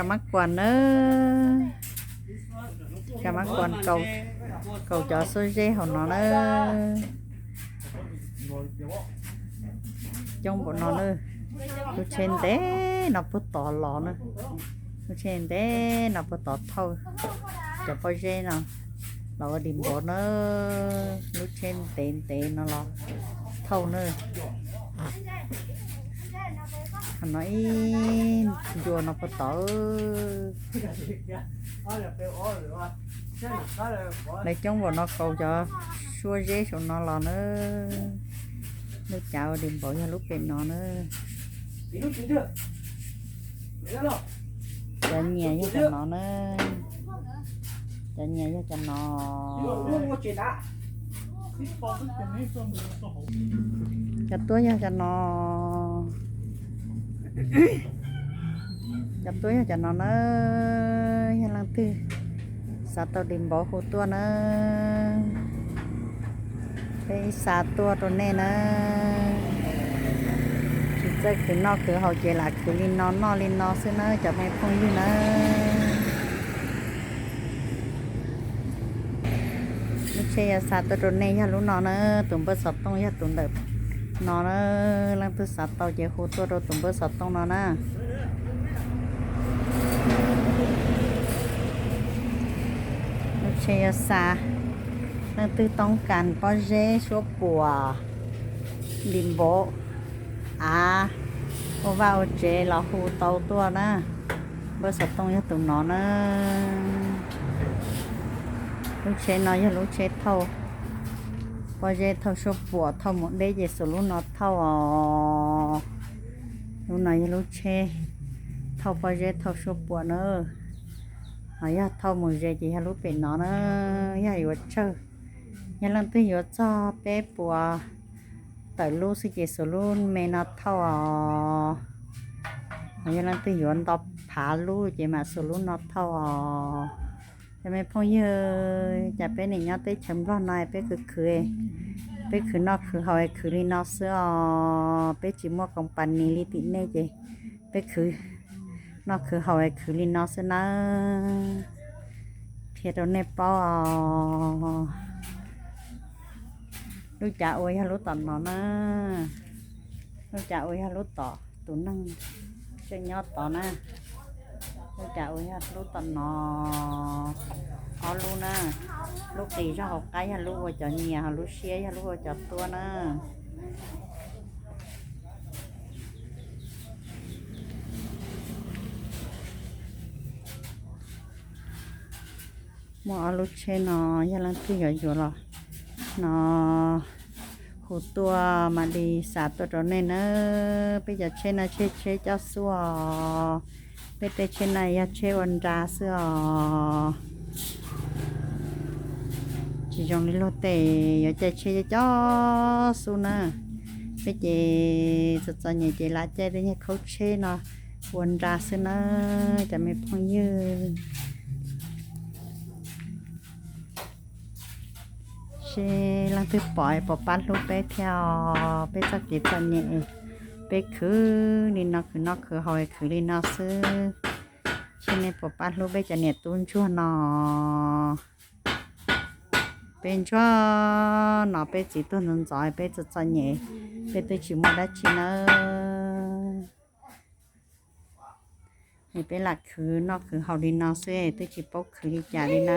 กำมักกวนเนอกำมักกวนเก่าเก่าจอซูเจของ nó เนอจงบน nó เนอกูเชนเด้นับปุ๊ต่อหลอเนอกูเชนเด้นับปุ๊ต่อเท่าจะพอเจเนาะเราก็ดิ่มบนเนอลูเชนเต็นเต็นเนาะเราเท่าเนอ nói chùa nó có tớ lấy trong vào nó cầu cho xua dế cho nó lò nữa nước chảo điểm bộ cho lúc bên nó nữa cho nhẹ cho nó nữa cho nhẹ cho nó cho túi cho nó จับตัวจะนอนเอ้ยยังลังตีสาตัวดิมบอกหัวตัวเนอะไปสาตัวตัวแน่นะคิดจะคือนอกคือเขาเจลักคือลินนอนนอลินนอซื้อเนอะจะไม่พงอยู่นอะไม่ใช่สาตัวตัวแน่ยารู้นอนเนอะตุ่มเปิดสอบต้องยาตุ่มเด็บ นอนะลังตุสัตว์เต่าเจคูตัวเราตุ่มเบอร์สัตว์ต้องนอนนะลูกเชียซาลังตุต้องการปอเจชัวปัวลิมโบอ่าโอว่าโอเจเราหูเต่าตัวนะเบอร์สัตว์ต้องยังตุ่มนอนนะลูกเชนนอนยังลูกเชนเท่า ปอเจเท่าชัวปัวเท่าหมดได้เจสลูนอเท่าอ๋อลูกน้อยยาลูกเชเท่าปอเจเท่าชัวปัวเนอะหายาเท่าหมดเจจีฮาลูกเป็นนอนนะยาอยู่เชื่อ nhà lần tôi nhớ cho bé bùa tại lúc sự จะไม่พ่อเยอะจะเป็นหนึ่งยอดไปฉันรออนนายไปคือคือไปคือนอกคือเฮาไอคือรีนอกเสื้อเปจิม่วของปันนี้ลิติเน่เจเปคือนอกคือเฮาไอคือรีนอกเสื้อนะเทียดเนปอลูกจ๋าโอ้ยฮัลโหต่อหนอนะลูกจ๋าโอ้ยฮัลโหต่อตุนั่งจะยอดต่อนะลูกจ๋าโอ้ยฮัลโหต่อหนอ เขารู้นะลูกตีจะหอกไก่ฮะลูกว่าจะเนียฮะลูกเชียฮะลูกว่าจะตัวนะมอวลูเชนอยาลังตีอยู่อยู่หรอนอหูตัวมาดีสาตัวตัวเน่เนอไปจะเชนะเชเชเจ้าสัวไปเตเชนายาเชวันดาเสือ chỉ dùng đi lô tệ giờ chế chế cho xu nè bây giờ thật sự nhẹ chế lá chế đấy nhẹ khâu chế nó quần ra xưa nè cho mình phong như chế là thứ bỏi bỏ bắt lúc bé theo bé cho kịp cho nhẹ bé cứ đi nó cứ nó cứ hỏi cứ đi nó sư cho nên bỏ bắt lúc bé cho nhẹ tuôn chua nó bên cho nó bé chỉ tôi nên giỏi bé cho cho nhẹ bé tôi chỉ muốn đã chỉ nó thì bé là cứ nó cứ học đi nó sư tôi chỉ bốc cứ đi trả đi nó